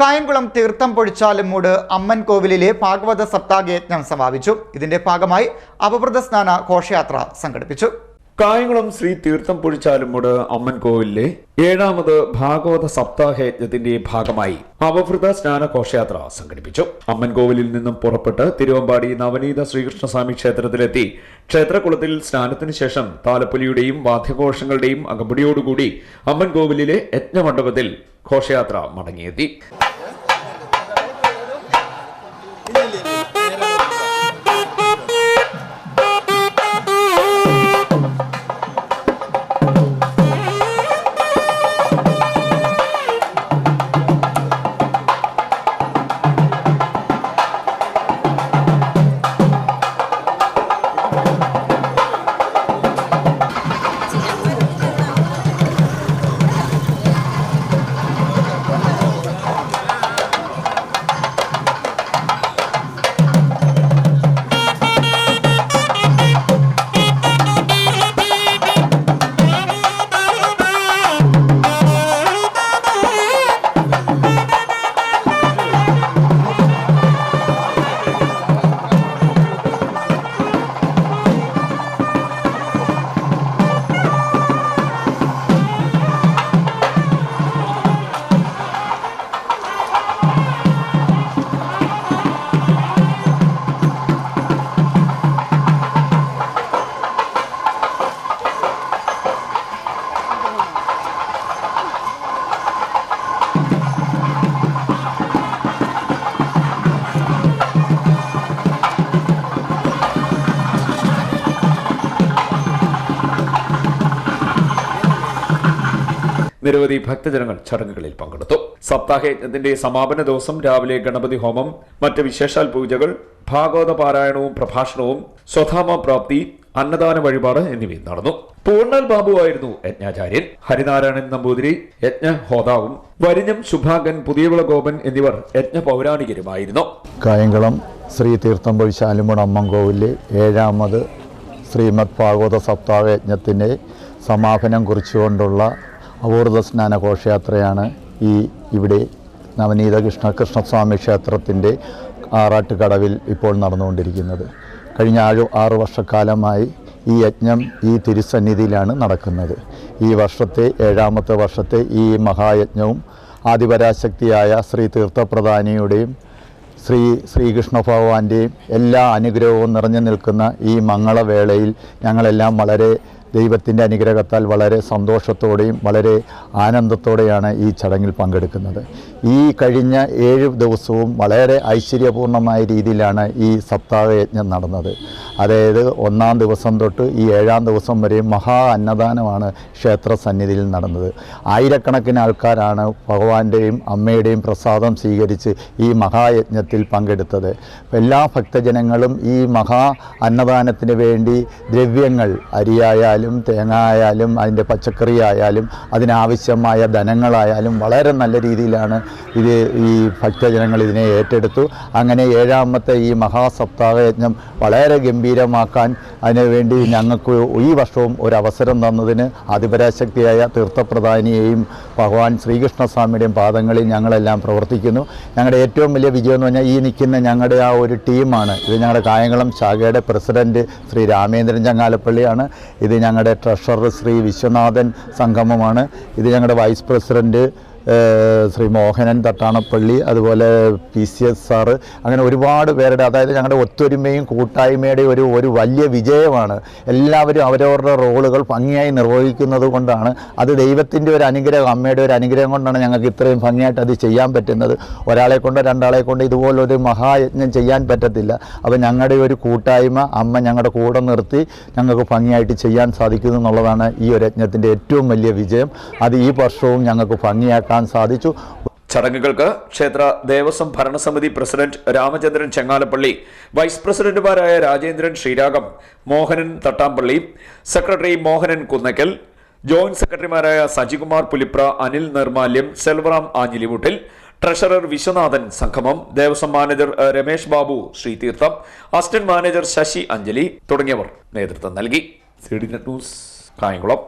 കായംകുളം തീർത്ഥം പൊഴിച്ചാലുമൂട് അമ്മൻ കോവിലിലെ ഭാഗവത സപ്താഹയജ്ഞം സമാപിച്ചു. ഇതിന്റെ ഭാഗമായി അപവൃത സ്നാന ഘോഷയാത്ര സംഘടിപ്പിച്ചു. കായംകുളം ശ്രീ തീർത്ഥം പൊഴിച്ചാലുമൂട് അമ്മൻ കോവിലിലെ ഏഴാമത് ഭാഗവത സപ്താഹയജ്ഞത്തിന്റെ ഭാഗമായി അവഭൃത സ്നാന ഘോഷയാത്ര സംഘടിപ്പിച്ചു. അമ്മൻ കോവിലിൽ നിന്നും പുറപ്പെട്ട് തിരുവമ്പാടി നവനീത ശ്രീകൃഷ്ണസ്വാമി ക്ഷേത്രത്തിലെത്തി. ക്ഷേത്രകുളത്തിൽ സ്നാനത്തിന് ശേഷം താലപ്പൊലിയുടെയും വാദ്യഘോഷങ്ങളുടെയും അകമ്പടിയോടുകൂടി അമ്മൻ കോവിലിലെ യജ്ഞമണ്ഡപത്തിൽ ഘോഷയാത്ര മടങ്ങിയെത്തി. നിരവധി ഭക്തജനങ്ങൾ ചടങ്ങുകളിൽ പങ്കെടുത്തു. സപ്താഹയജ്ഞത്തിന്റെ സമാപന ദിവസം രാവിലെ ഗണപതി ഹോമം മറ്റ് വിശേഷാൽ പൂജകൾ ഭാഗവത പാരായണവും പ്രഭാഷണവും സ്വധാമ പ്രാപ്തി അന്നദാന വഴിപാട് എന്നിവയും നടന്നു. പൂർണൽ ബാബുവായിരുന്നു യജ്ഞാചാര്യൻ. ഹരിനാരായണൻ നമ്പൂതിരി യജ്ഞ ഹോതാവും വരിഞ്ഞം ശുഭാഗൻ പുതിയവിള ഗോപൻ എന്നിവർ യജ്ഞ പൗരാണികരുമായിരുന്നു. കായംകുളം ശ്രീ തീർത്ഥംപൊഴി ശാലുമൺ അമ്മങ്കോവിലെ ഏഴാമത് ശ്രീമദ് ഭാഗവത സപ്താഹ യജ്ഞത്തിന്റെ സമാപനം കുറിച്ചുകൊണ്ടുള്ള അപൂർവ സ്നാന ഘോഷയാത്രയാണ് ഈ ഇവിടെ നവനീത കൃഷ്ണ കൃഷ്ണസ്വാമി ക്ഷേത്രത്തിന്റെ ആറാട്ടുകടവിൽ ഇപ്പോൾ നടന്നുകൊണ്ടിരിക്കുന്നത്. കഴിഞ്ഞ ആഴു ആറു വർഷക്കാലമായി ഈ യജ്ഞം ഈ തിരുസന്നിധിയിലാണ് നടക്കുന്നത്. ഈ വർഷത്തെ ഏഴാമത്തെ വർഷത്തെ ഈ മഹായജ്ഞവും ആദിപരാശക്തിയായ ശ്രീ തീർത്ഥപ്രധാനിയുടെയും ശ്രീ ശ്രീകൃഷ്ണ ഭഗവാന്റെയും എല്ലാ അനുഗ്രഹവും നിറഞ്ഞു നിൽക്കുന്ന ഈ മംഗളവേളയിൽ ഞങ്ങളെല്ലാം വളരെ ദൈവത്തിന്റെ അനുഗ്രഹത്താൽ വളരെ സന്തോഷത്തോടെയും വളരെ ആനന്ദത്തോടെയാണ് ഈ ചടങ്ങിൽ പങ്കെടുക്കുന്നത്. ഈ കഴിഞ്ഞ ഏഴ് ദിവസവും വളരെ ഐശ്വര്യപൂർണമായ രീതിയിലാണ് ഈ സപ്താഹയജ്ഞം നടന്നത്. അതായത് ഒന്നാം ദിവസം തൊട്ട് ഈ ഏഴാം ദിവസം വരെയും മഹാ അന്നദാനമാണ് ക്ഷേത്ര സന്നിധിയിൽ നടന്നത്. ആയിരക്കണക്കിന് ആൾക്കാരാണ് ഭഗവാന്റെയും അമ്മയുടെയും പ്രസാദം സ്വീകരിച്ച് ഈ മഹായജ്ഞത്തിൽ പങ്കെടുത്തത്. എല്ലാ ഭക്തജനങ്ങളും ഈ മഹാ അന്നദാനത്തിന് വേണ്ടി ദ്രവ്യങ്ങൾ അരിയായാലും തേങ്ങ ആയാലും അതിന്റെ പച്ചക്കറി ആയാലും അതിനാവശ്യമായ ധനങ്ങളായാലും വളരെ നല്ല രീതിയിലാണ് ഇത് ഈ ഭക്തജനങ്ങൾ ഇതിനെ ഏറ്റെടുത്തു. അങ്ങനെ ഏഴാമത്തെ ഈ മഹാസപ്താഹയജ്ഞം വളരെ ഗംഭീരമാക്കാൻ അതിനുവേണ്ടി ഞങ്ങൾക്ക് ഈ വർഷവും ഒരു അവസരം തന്നതിന് അതിപരാശക്തിയായ തീർത്ഥപ്രധാനിയെയും ഭഗവാൻ ശ്രീകൃഷ്ണസ്വാമിയുടെയും പാദങ്ങളിൽ ഞങ്ങളെല്ലാം പ്രവർത്തിക്കുന്നു. ഞങ്ങളുടെ ഏറ്റവും വലിയ വിജയം എന്ന് പറഞ്ഞാൽ ഈ നിൽക്കുന്ന ഞങ്ങളുടെ ആ ഒരു ടീമാണ്. ഇത് ഞങ്ങളുടെ കായംകുളം ശാഖയുടെ പ്രസിഡന്റ് ശ്രീ രാമേന്ദ്രൻ ചങ്ങാലപ്പള്ളിയാണ്. ഇത് ഞങ്ങളുടെ ട്രഷറർ ശ്രീ വിശ്വനാഥൻ സംഗമമാണ്. ഇത് ഞങ്ങളുടെ വൈസ് പ്രസിഡന്റ് ഏഹ് ശ്രീ മോഹനൻ തട്ടാണപ്പള്ളി അതുപോലെ പി സി എസ് സാറ് അങ്ങനെ ഒരുപാട് പേരുടെ അതായത് ഞങ്ങളുടെ ഒത്തൊരുമയും കൂട്ടായ്മയുടെ ഒരു ഒരു വലിയ വിജയമാണ്. എല്ലാവരും അവരവരുടെ റോളുകൾ ഭംഗിയായി നിർവഹിക്കുന്നത് കൊണ്ടാണ്. അത് ദൈവത്തിന്റെ ഒരു അനുഗ്രഹം അമ്മയുടെ ഒരു അനുഗ്രഹം കൊണ്ടാണ് ഞങ്ങൾക്ക് ഇത്രയും ഭംഗിയായിട്ട് അത് ചെയ്യാൻ പറ്റുന്നത്. ഒരാളെ കൊണ്ടോ രണ്ടാളെ കൊണ്ട് ഇതുപോലൊരു മഹായജ്ഞം ചെയ്യാൻ പറ്റത്തില്ല. അപ്പോൾ ഞങ്ങളുടെ ഒരു കൂട്ടായ്മ അമ്മ ഞങ്ങളുടെ കൂടെ നിർത്തി ഞങ്ങൾക്ക് ഭംഗിയായിട്ട് ചെയ്യാൻ സാധിക്കുന്നു എന്നുള്ളതാണ് ഈ ഒരു യജ്ഞത്തിന്റെ ഏറ്റവും വലിയ വിജയം. അത് ഈ വർഷവും ഞങ്ങൾക്ക് ഭംഗിയാക്കാൻ സാധിച്ചു. ചടങ്ങുകൾക്ക് ക്ഷേത്ര ദേവസ്വം ഭരണസമിതി പ്രസിഡന്റ് രാമചന്ദ്രൻ ചെങ്ങാലപ്പള്ളി വൈസ് പ്രസിഡന്റുമാരായ രാജേന്ദ്രൻ ശ്രീരാഗം മോഹനൻ തട്ടാമ്പള്ളി സെക്രട്ടറി മോഹനൻ കുന്നക്കൽ ജോയിന്റ് സെക്രട്ടറിമാരായ Sajikumar Pulipra Anil Nirmalyam Selvaram ആഞ്ഞിലിമുട്ടിൽ treasurer Vishwanathan Sangamam Devaswom manager Ramesh Babu Sreetheertham assistant manager Sasi Anjali തുടങ്ങിയവർ നേതൃത്വം നൽകി. C D net news Kayamkulam.